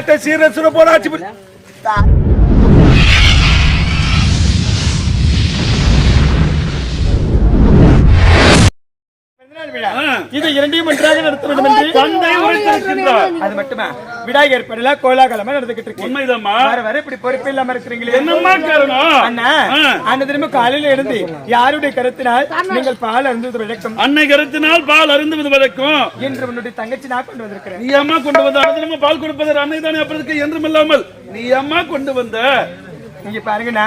நாட்டை சீரசுர போராட்சி இது இரண்டையும் ஒன்றாக நடத்த வேண்டும் என்று தந்தை உரைத்திருக்கின்றார். அது மட்டுமா? விடா ஏற்படல கோலாகலமா நடந்துகிட்டு இருக்கு? உண்மைதாம்மா. வர வர இப்படி பொறுப்பு இல்லாம இருக்கிறீங்களே. என்னம்மா காரணம்? அண்ணா ஆ. அண்ணா திரும்ப காலையில எழுந்து யாருடைய கருத்தினால் நீங்கள் பால் அருந்தது விளக்கம் அன்னை கருத்தினால் பால் அருந்துவது வழக்கம். என்று உன்னுடைய தங்கச்சி நான் கொண்டு வந்திருக்கிறேன். நீ அம்மா கொண்டு வந்த அனுதினமும் பால் கொடுப்பது அன்னை தானே அப்பறதுக்கு என்றும் இல்லாமல் நீ அம்மா கொண்டு வந்த நீங்க பாருங்கண்ணா.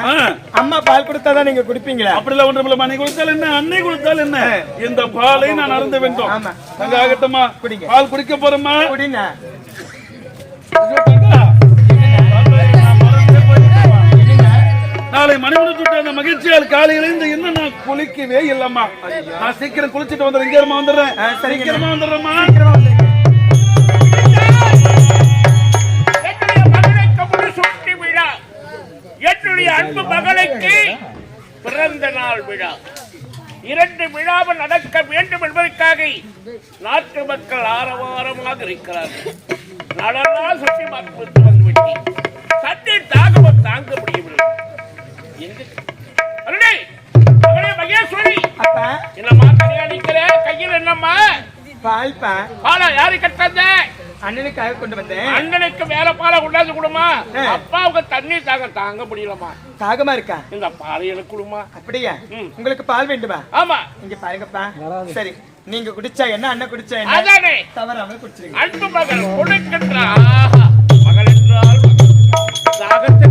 அம்மா பால் கொடுத்தாதான் நீங்க குடிப்பீங்களா? அப்படிலாம் ஒன்றும் இல்லம்மா. நீ கொடுத்தால் என்ன? அன்னை கொடுத்தால் என்ன? இந்த பாலை நான் அருந்த வேண்டும். அங்க ஆகட்டுமா குடிங்க. பால் குடிக்க போறோமா குடிண்ணா. நாளை மணிமணி சுட்ட அந்த மகிழ்ச்சியால் காலையில இருந்து இன்னும் நான் குளிக்கவே இல்லம்மா. நான் சீக்கிரம் குளிச்சிட்டு வந்துடுறேன். இங்கேமா வந்துடுறேன். சீக்கிரமா வந்துடுறேம்மா. என்னுடைய அன்பு மகளுக்கு பிறந்த நாள் விழா. இரண்டு விழாவும் நடக்க வேண்டும் என்பதற்காக நாட்டு மக்கள் ஆரவாரமாக இருக்கிறார்கள். நடனால் சுற்றி பார்த்து வந்து விட்டேன் சட்டை தாகவம் தாங்க முடியவில்லை. மகேஸ்வரி. அப்பா. என்னம்மா தனியா நிக்கிற? கையில் என்னம்மா? பாலா யாரு கட்டந்த அண்ணனுக்காக கொண்டு வந்தேன். அண்ணனுக்கு மேல பாலை கொண்டாந்து கொடுமா. அப்பாவுக்கு தண்ணி தாங்க தாங்க முடியலமா தாகமா இருக்கா? இந்த பாலை எனக்கு கொடுமா. அப்படியா. உங்களுக்கு பால் வேண்டுமா? ஆமா. இங்க பாருங்கப்பா. சரி நீங்க குடிச்சா என்ன அண்ணன் குடிச்சா என்ன? அதானே. தவறாம குடிச்சிருங்க. அன்பு மகள் கொடுக்கின்ற மகள் என்றால். தாகத்தை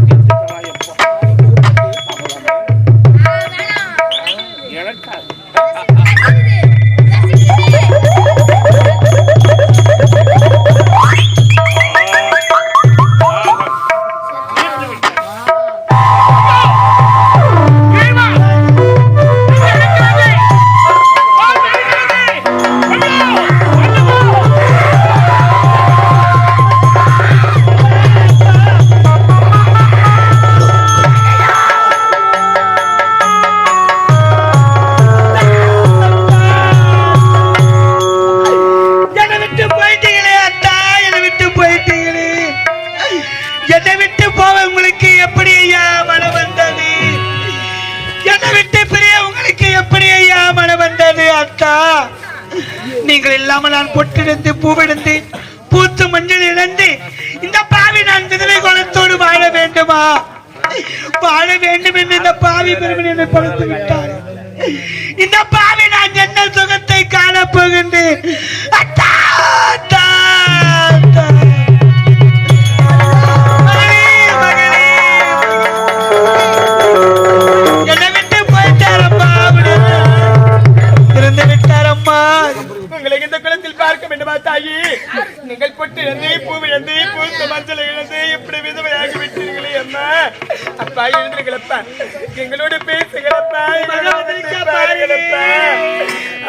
எங்களோட பேசுகிறப்ப எங்களோட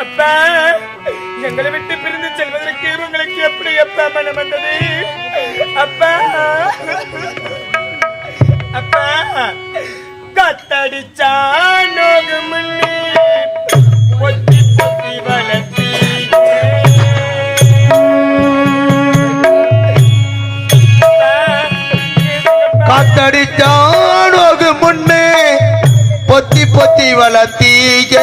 அப்பா எங்களை விட்டு பிரிந்து செல்வதற்கு உங்களுக்கு எப்படி அப்பா மனம் வந்தது? அப்பா. அப்பா. கத்தடிச்சா நோகு முன்னே பொத்தி பொத்தி வளர்த்தீங்க காத்தடிச்சானோகு முன்னே பொத்தி பொத்தி வளர்த்தீங்க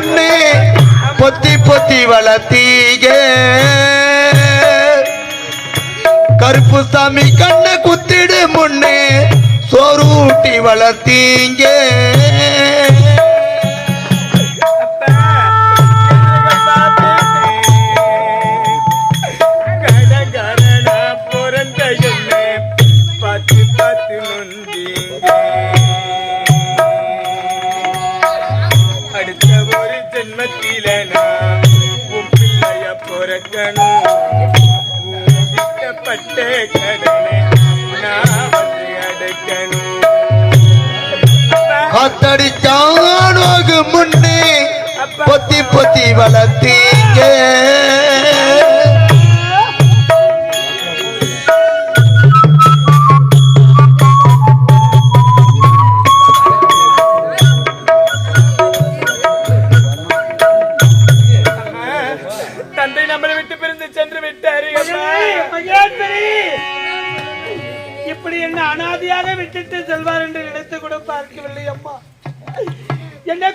பொண்ணு பொத்தி பொத்தி வளர்த்தீங்க கருப்பு சாமி கண்ண குத்திடு முன்னே சோறு ஊட்டி வளர்த்தீங்க. ஜென்மத்தில நான் உன் பிள்ளைய பிறக்கணும். உன் பட்ட கடனை நான் அடைக்கணும். காத்தடிச்சானோகு முன்னே பொத்தி பொத்தி வளர்த்தீங்க.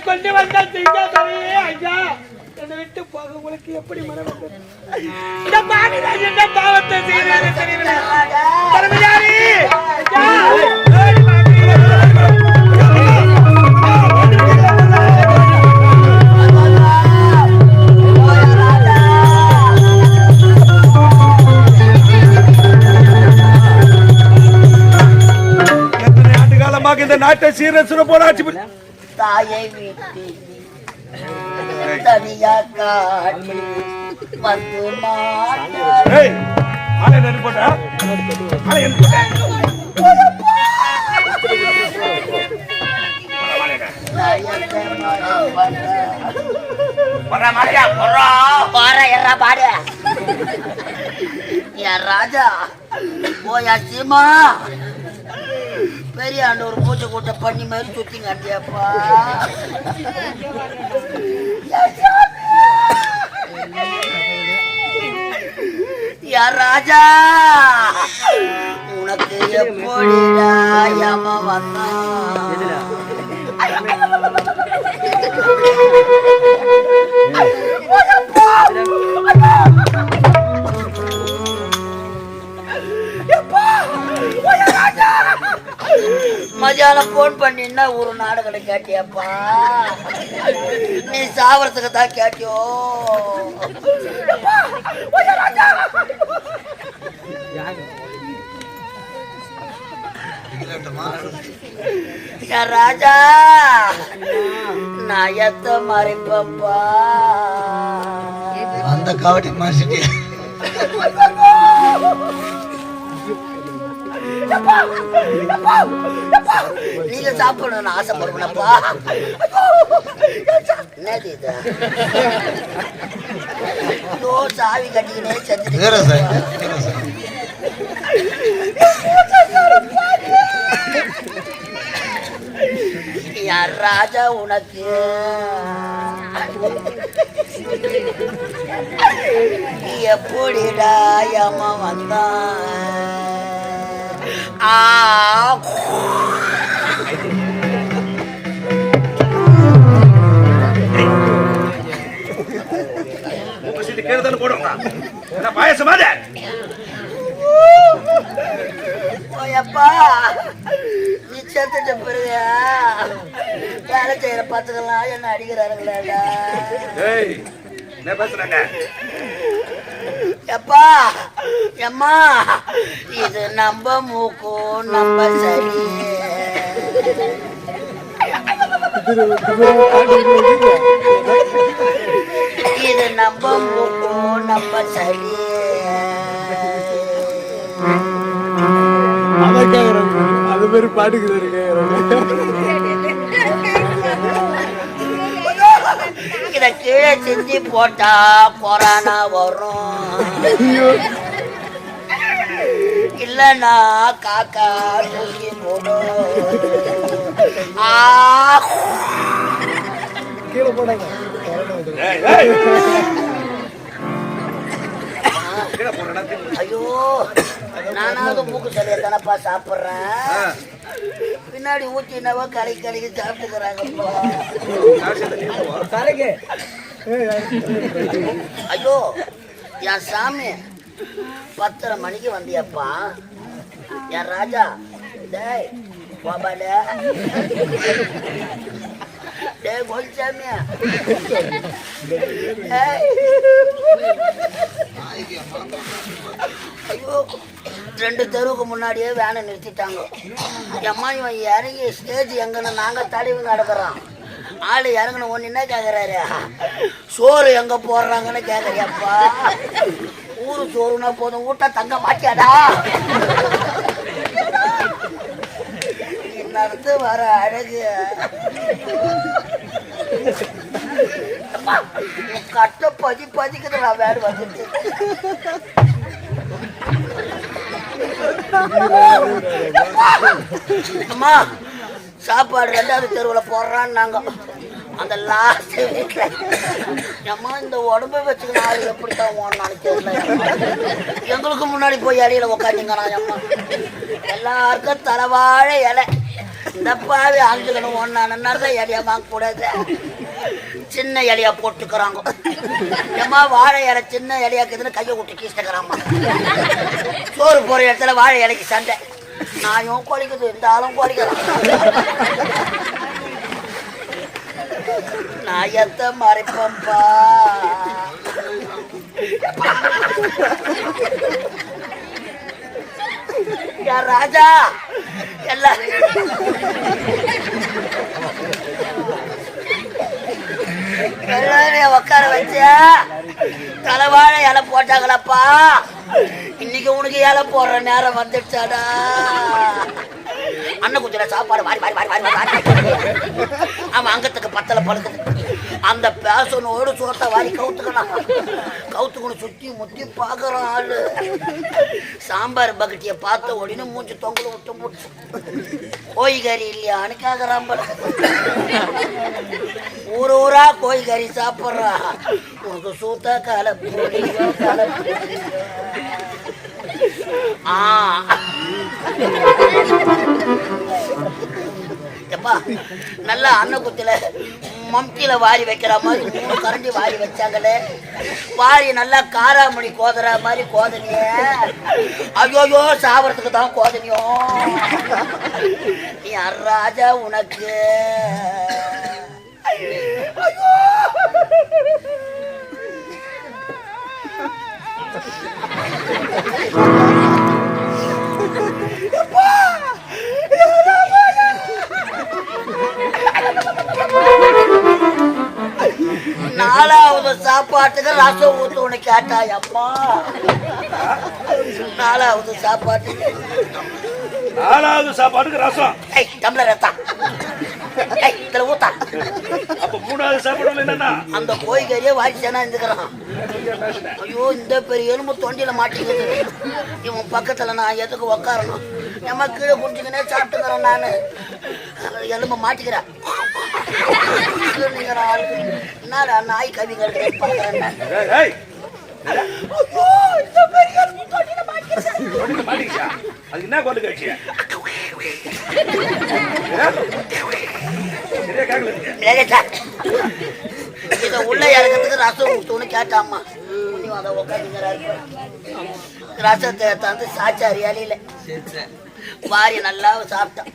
கொண்டு வந்த சிங்காதரையே ஐயா என்னை விட்டு போக உங்களுக்கு எப்படி மனம் வந்தது? இந்த பாவிதான் என்ன பாவத்தை செய்தாரு தெரியவில்லை. பரமஜாரி! ஐயா! எத்தனை ஆண்டு இந்த நாட்டை சீரசுர போராட்சி தாயை விட்டு தனியா காட்டி வந்து பாடு. என் ராஜா போயா சீமா பெரிய ஆண்டு ஒரு பூச்சை கூட்ட பண்ணி மாதிரி சுத்தி காட்டியாப்பா யார் ராஜா உனக்கு எப்படிடா யம வந்தான் மதியானம் போன் பண்ணினா ஒரு நாடகத்தை கேட்டியாப்பா? நீ சாவறதுக்கு தான் கேட்டியோ? ராஜா நயத்த மறைப்பப்பா? அந்த காவடி மாறிட்டு. நீங்க சாப்பிடணும்னு ஆசைப்படுவனப்பா என்னது இது? ஐயோ சாவி கட்டிக்கினே யார் ராஜா உனக்கு. எப்படிடா அம்மா வந்தான்? ஆ உங்க சீட்டு அது? நீ செத்துட்ட பிறகு வேலை செய்யற பத்துக்கெல்லாம் என்ன அடிக்கிறாருங்களாடா என்ன பேசுறாங்க எப்பா எம்மா இது நம்ம மூக்கும் நம்ம சரி இது நம்ம மூக்கும் நம்ம சரி அது மாதிரி பாட்டுக்கு இத கீழே செஞ்சு போட்டா கொரோனா வரும். இல்லனா காக்கா தூக்கி போடும். ஆ. கீழே போடாங்க. ஐயோ நானாவது மூக்கு சரியா தானப்பா சாப்பிட்றேன். பின்னாடி ஊத்தினவோ கலக்கி கலக்கி சாப்பிட்டுக்கிறாங்கப்பா தரங்க ஐயோ என் சாமி பத்தரை மணிக்கு வந்தியப்பா. என் ராஜா டேய் கோபாலு டேய் கோல்சாமி ஏய். ஐயோ ரெண்டு தெருவுக்கு முன்னாடியே வேனை நிறுத்திட்டாங்க. அம்மா இவன் இறங்கி ஸ்டேஜ் எங்கன்னு நாங்கள் தடவி நடக்கிறோம். ஆளு இறங்கின ஒன்று என்ன கேட்குறாரு சோறு எங்கே போடுறாங்கன்னு கேட்குறியப்பா ஊர் சோறுனா போதும் ஊட்ட தங்க மாட்டியாடா. நடந்து வர அழகு? கட்ட பதி பதிக்குது நான் வேறு வந்துட்டு அம்மா சாப்பாடு ரெண்டாவது தெருவில் போடுறான்னாங்க. அந்த லாஸ்ட் வீட்டில் அம்மா இந்த உடம்பை வச்சுக்கின ஆள் எப்படி தான் ஓடணும்னு தெரியல. எங்களுக்கு முன்னாடி போய் இலையில உட்காந்துங்கிறான் அம்மா. எல்லாருக்கும் தலைவாழ இலை. இந்த பாவி ஆஞ்சுக்கணும் ஒன்னான தான் இலையா வாங்கக்கூடாது. சின்ன இலையா போட்டுக்கிறாங்க. ஏமா வாழை இலை சின்ன இலையா இருக்குதுன்னு கையை விட்டு கீழ்த்துக்கிறாம்மா சோறு போற இடத்துல வாழை இலைக்கு சண்டை. நாயும் குறைக்குது இந்த ஆளும் குறைக்கிறான் நாயத்தை மறைப்பம்பா ராஜா எல்லாம் தலைவாழ இலை போட்டாங்களப்பா? இன்னைக்கு உனக்கு இலை போடுற நேரம் வந்துடுச்சாடா? அண்ணன் குஞ்சுல சாப்பாடு வாரி வாரி வாரி வாரி மாறி அவன் அங்கத்துக்கு பத்தல பழுக்குது. அந்த பேசனோடு சோத்தை வாரி கவுத்துக்கலாம் கவுத்துக்கணும் சுத்தி முத்தி பார்க்கறான் ஆளு. சாம்பார் பக்கெட்டியை பார்த்த உடனே மூஞ்சி தொங்கல விட்டு போச்சு கோழிக்கறி இல்லையான்னு கேக்குறான் ஊர் ஊரா கோழிக்கறி சாப்பிட்றா. உனக்கு சூத்தா கால போலியோ ஆ. எப்பா நல்லா அன்னக்குத்தில மம்கியில வாரி வைக்கிற மாதிரி மூணு கரண்டி வாரி வச்சாங்களே. வாரி நல்லா காராமணி கோதுற மாதிரி கோதனிய ஐயோயோ சாவறதுக்கு தான் கோதனியோ நீ ராஜா உனக்கு? நாலாவது சாப்பாட்டுக்கு ரசம் ஊத்துன்னு கேட்டாய் அம்மா நாலாவது சாப்பாட்டுக்கு. நாலாவது சாப்பாட்டுக்கு ரசம். ஏய் டம்ளர் ரத்தா. ஏய் இதுல ஊத்தா. அப்ப மூணாவது சாப்பாடு என்னன்னா? அந்த கோழிக்கறியே வாரிசானா இருந்துக்கிறான். ஐயோ இந்த பெரிய எலும்பு தொண்டியில மாட்டிக்குது. இவன் பக்கத்துல நான் எதுக்கு உக்காரணும்? நம்ம கீழே குடிச்சுக்கினே சாப்பிட்டுக்கிறேன் நான். எலும்பு மாட்டிக்கிறேன். என்னடா நாய் அதுக்கு என்ன கொண்டு கழிச்சிய உள்ள இறக்கிறதுக்கு ரசம் ஊத்துன்னு கேட்டாமா அதை ரசத்தை தந்து சாச்சாரி அலையில வாரி நல்லா சாப்பிட்டான்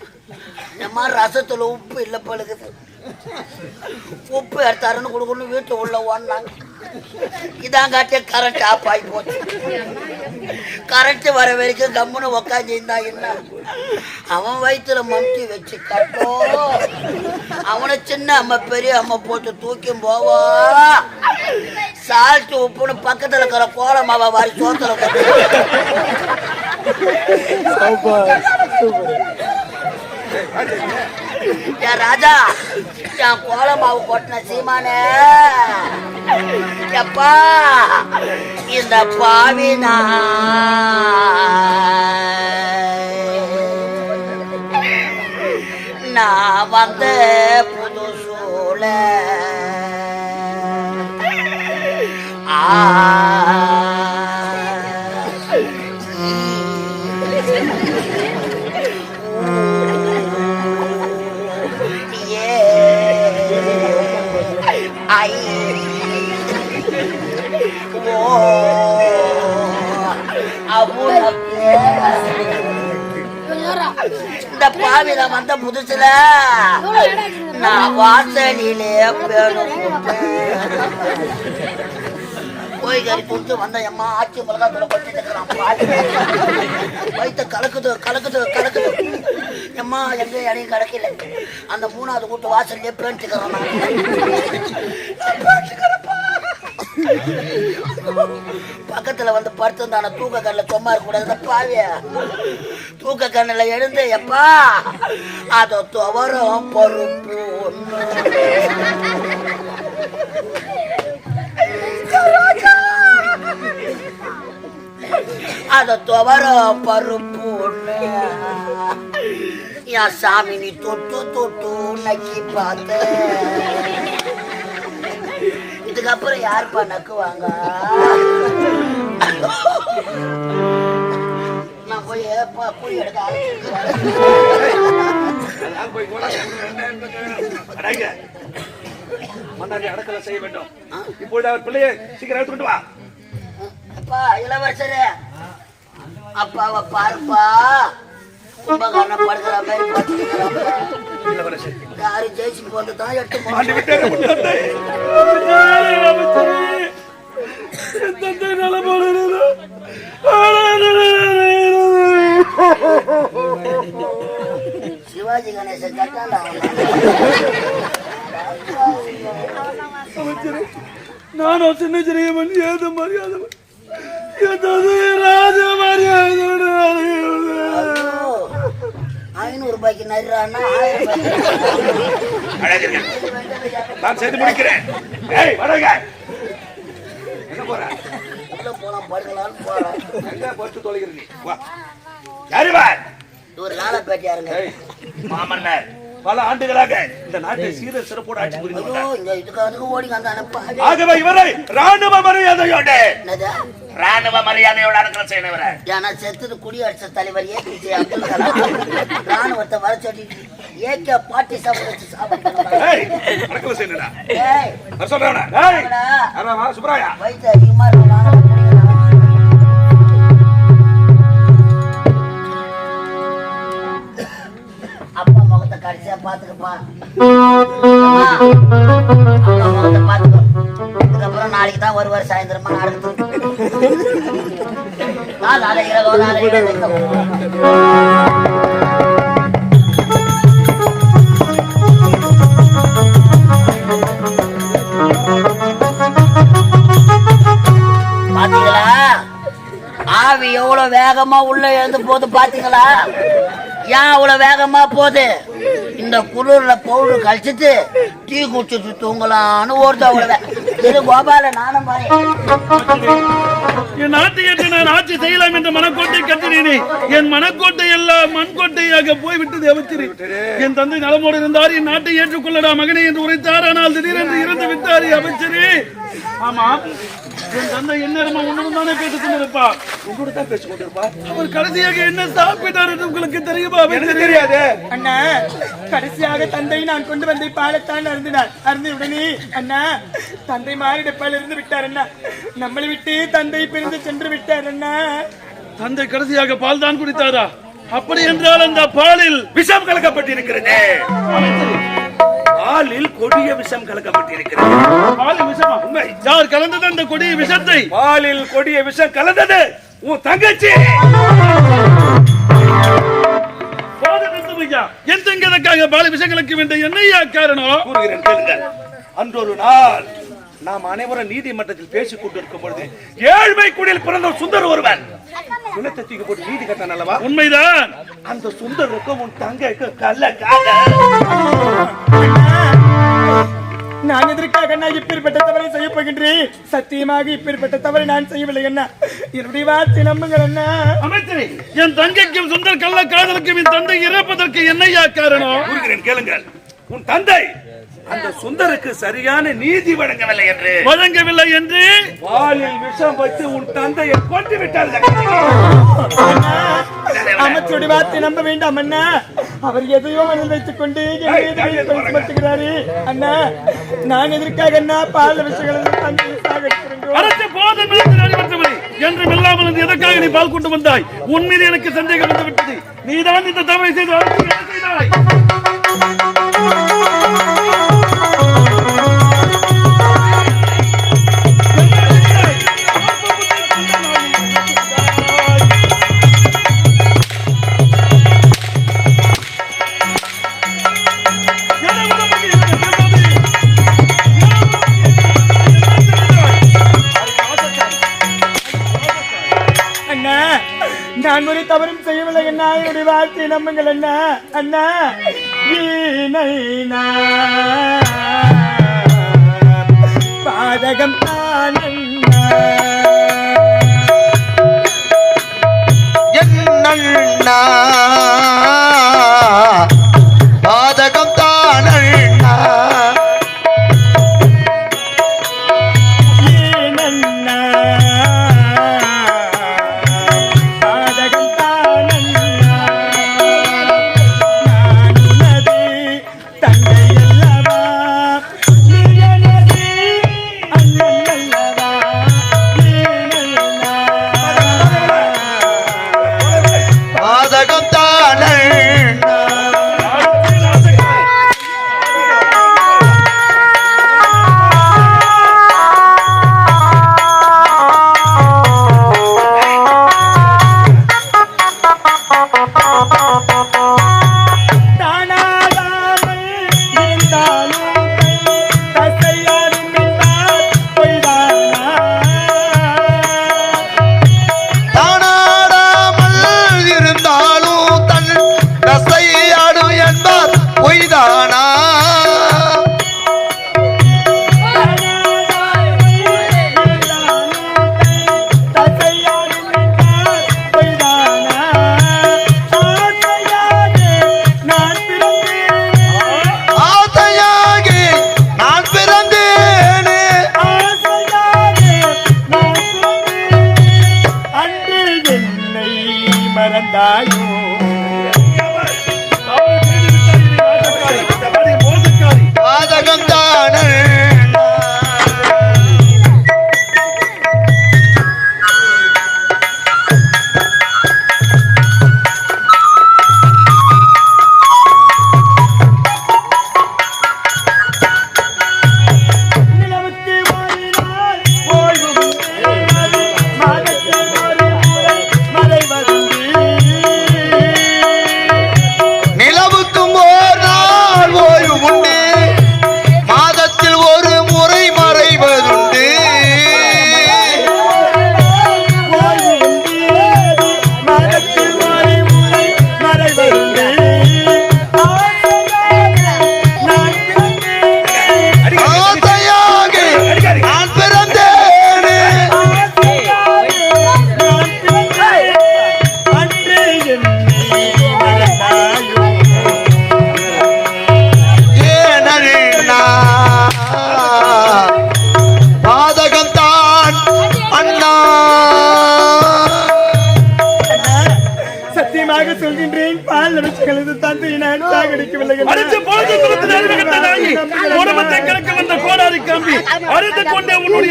ஏம்மா ரசத்துல உப்பு இல்லை பழுகுது உப்பு எடுத்தாருன்னு கொடுக்கணும் வீட்டு உள்ள ஓடினாங்க இதான் காட்டிய கரண்ட் ஆஃப் ஆகி போச்சு. கரண்ட் வர வரைக்கும் கம்முன்னு உக்காந்து இருந்தா என்ன? அவன் வயிற்றுல மம்டி வச்சு கட்டும் அவனை சின்ன அம்மா பெரிய அம்மா போட்டு தூக்கி போவா. சால்ட் உப்புன்னு பக்கத்துல இருக்கிற கோலமாவை வாரி சோத்துல கொட்டு சூப்பர். என் ராஜா என் கோலமாவு கொட்டின சீமானே. எப்பா இந்த பாவினா நான். வந்த புது சூழ ஆ. இந்த வந்த புதுசுல நான் வாசலிலே பேணும் போய் கறி கொடுத்து வந்த ஆச்சி ஆட்சி மிளகாத்தூள கொட்டிட்டு இருக்கிறான் கலக்குது கலக்குது கலக்குது. எம்மா எங்க இடையும் கிடைக்கல அந்த மூணாவது கூட்டு வாசல்லே பேண்டுக்கிறோம் பக்கத்துல வந்து படுத்திருந்தான தூக்க கண்ணில் சும்மா இருக்க கூடாது பாவிய தூக்க கண்ணில் எழுந்து எப்பா அதை துவரம் பொறுப்பு. அதை துவரம் பருப்பு ஒண்ணு. என் சாமி நீ தொட்டு தொட்டு நக்கி பார்த்த இதுக்கப்புறம் யாருப்பா நக்குவாங்க நான் போய் ஏப்பா போய் எடுக்க அடங்க. மன்னாடி அடக்கலை செய்ய வேண்டும் இப்பொழுது அவர் பிள்ளையை சீக்கிரம் எடுத்துக்கிட்டு வா அப்பா இளவரசரே அப்பாவை பாருப்பா கும்பகாரன படுக்கிற மாதிரி படுத்துக்கிறாப்பா. இளவரசர் யாரு ஜெயிச்சு போட்டு தான் போட்டு நலமானது. சிவாஜி கணேசன் கட்டாண்டா நானும் சின்ன சிறிய மண் ஏத மரியாதை? தந்தை ராஜ மரியாதையோடு ஐநூறு ரூபாய்க்கு நடுறான்னா நான் செய்து முடிக்கிறேன். ஏய் வடங்க எங்க போற? உள்ள போலாம் படுக்கலாம்னு போறேன். எங்க போட்டு தொலைகிற நீ? வா. யாரு வா ஒரு லாலப்பேட்டையா இருங்க ஏய், மாமன்னர். பல ஆண்டுகளாக இந்த நாட்டை சீர சிறப்போடு ஆட்சி புரிந்து. ஆகவே இவரை ராணுவ மரியாதையோடு ராணுவ மரியாதையோடு அடக்கம் செய்யணும் இவரை ஏன்னா செத்துது குடியரசு தலைவர் ஏபிஜே அப்துல் கலாம். ராணுவத்தை வர சொல்லிட்டு ஏகே பாட்டி சாப்பிட்டு சாப்பிட்டு சொல்றேன் சுப்ராயா வயிற்று அதிகமா இருக்கும் அப்பா முகத்தை கடைசியா பாத்துக்கப்பா. அப்பா முகத்தை பாத்துக்கோ. இதுக்கப்புறம் நாளைக்கு தான் வருவார் சாயந்தரமா நடந்து நாலு நாளை பாத்தீங்களா? ஆவி எவ்வளவு வேகமா உள்ள எழுந்து போது பாத்தீங்களா? ஏன் அவ்வளவு வேகமா போகுது? இந்த குளிர்ல பவுடர் கழிச்சிட்டு டீ குடிச்சிட்டு தூங்கலாம்னு ஓடுது அவ்வளோ இது கோபால நானும் என் நாட்டை ஏற்று நான் ஆட்சி செய்யலாம் என்ற மனக்கோட்டை கட்டினேனே. என் மனக்கோட்டை எல்லாம் மண்கோட்டையாக போய்விட்டது அமைச்சர் என் தந்தை நலமோடு இருந்தார் என் நாட்டை ஏற்றுக்கொள்ளடா மகனே என்று உரைத்தார். ஆனால் திடீரென்று இறந்து விட்டார் அமைச்சரே. ஆமா என் தந்தை என்ன உன்னுடன் தானே பேசிக் கொண்டிருப்பா உங்களோட தான் பேசிக் கொண்டிருப்பா அவர் கடைசியாக என்ன சாப்பிட்டார் என்று உங்களுக்கு தெரியுமா? அமைச்சர் தெரியாது. அண்ணா கடைசியாக தந்தை நான் கொண்டு வந்த பாலத்தான் அருந்தினார். அருந்த உடனே அண்ணா தந்தை மாறிடப்பால் இருந்து விட்டார் அண்ணா. நம்மளை விட்டு தந்தை பிரிந்து சென்று விட்டார் அண்ணா. தந்தை கடைசியாக பால் தான் குடித்தாரா? அப்படி என்றால் அந்த பாலில் விஷம் கலக்கப்பட்டிருக்கிறது. பாலில் கொடிய விஷம் கலக்கப்பட்டிருக்கிறது. பாலில் விஷமா? உண்மை. யார் கலந்தது அந்த கொடிய விஷத்தை? பாலில் கொடிய விஷம் கலந்தது. உன் தங்கச்சி. என் தங்கதற்காக பால விஷம் கலக்க வேண்டிய என்னையா காரணம்? கூறுகிறேன் கேளுங்கள். அன்றொரு நாள் நாம் அனைவரும் நீதிமன்றத்தில் பேசிக் கொண்டிருக்கும் பொழுது ஏழ்மை குடியில் பிறந்த சுந்தர் ஒருவன். குலத்தை தூக்கி போட்டு நீதி கட்டான் அல்லவா? உண்மைதான். அந்த சுந்தருக்கும் உன் தங்கைக்கு கல்ல நான் எதற்காக நான் இப்பேற்பட்ட தவறை செய்ய போகின்றேன்? சத்தியமாக இப்பேற்பட்ட தவறை நான் செய்யவில்லை அண்ணா. என்னுடைய வார்த்தை நம்புங்கள் அண்ணா. அமைச்சரே என் தங்கைக்கும் சுந்தர் கள்ள காதலுக்கும் என் தந்தை இறப்பதற்கு என்னையா காரணம்? கூறுகிறேன் கேளுங்கள். உன் தந்தை அந்த சுந்தருக்கு சரியான நீதி வழங்கவில்லை என்று. வழங்கவில்லை என்று? பாலில் விஷம் வைத்து உன் தந்தையை கொண்டு விட்டார் அமைச்சருடைய வார்த்தை நம்ப வேண்டாம் அண்ணா. அவர் எதையோ மனதில் வைத்துக் கொண்டு சுமத்துகிறாரே அண்ணா நான் எதற்காக அண்ணா பால் என்றும் இல்லாமல் எதற்காக நீ பால் கொண்டு வந்தாய்? உன் மீது எனக்கு சந்தேகம் வந்து விட்டது. நீதான் இந்த தவறை செய்து நம்புங்கள் அண்ணா அண்ணா. வீணை பாதகம் தான் என்ன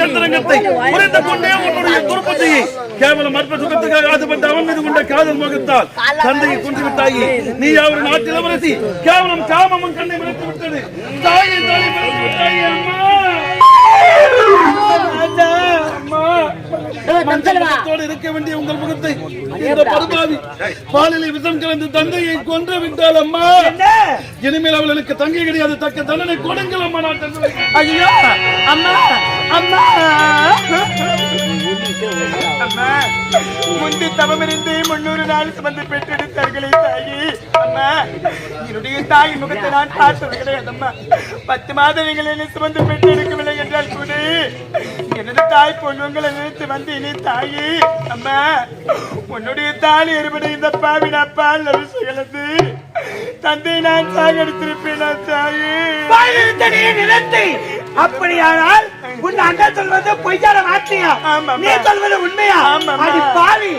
அந்தரங்கத்தை புரிந்து கொண்டே உன்னுடைய துருப்பத்தையை கேவலம் அற்ப சுகத்துக்காக ஆசைப்பட்ட அவன் மீது கொண்ட காதல் முகத்தால் தந்தையை கொண்டு விட்டாயி நீ அவரின் நாட்டில் இளவரசி கேவலம் காமமும் கண்ணை மறைத்து விட்டது. தாயை தாயை மறைத்து விட்டாயி அம்மா. மஞ்சளத்தோடு இருக்க வேண்டிய உங்கள் முகத்தை இந்த படுபாவி பாலிலே விஷம் கலந்து தந்தையை கொன்று விட்டால் அம்மா. இனிமேல் அவள் எனக்கு தங்கை கிடையாது. தக்க தண்டனை கொடுங்கள் அம்மா நான் ஐயோ அம்மா அம்மா. அம்மா முந்தி தவமிருந்து முன்னூறு நாள் சுமந்து பெற்றெடுத்தார்களே தாயி. அம்மா என்னுடைய தாயின் முகத்தை நான் பார்த்தது கிடையாது அம்மா. பத்து மாதங்கள் என்னை சுமந்து பெற்றெடுக்கவில்லை என்றால் கூட எனது தாய் பொண்ணுங்களை நினைத்து வந்து இனி தாயி அம்மா உன்னுடைய தாலி எறுபடி இந்த பாவி நான் பால் அரிசிகளது தந்தை நான் சாகடித்திருப்பேன் தாயி? நிலத்தை அப்படியானால் உன் அண்ணன் சொல்வது பொய்யான வார்த்தையா. நீ சொல்வது உண்மையா? பாவி.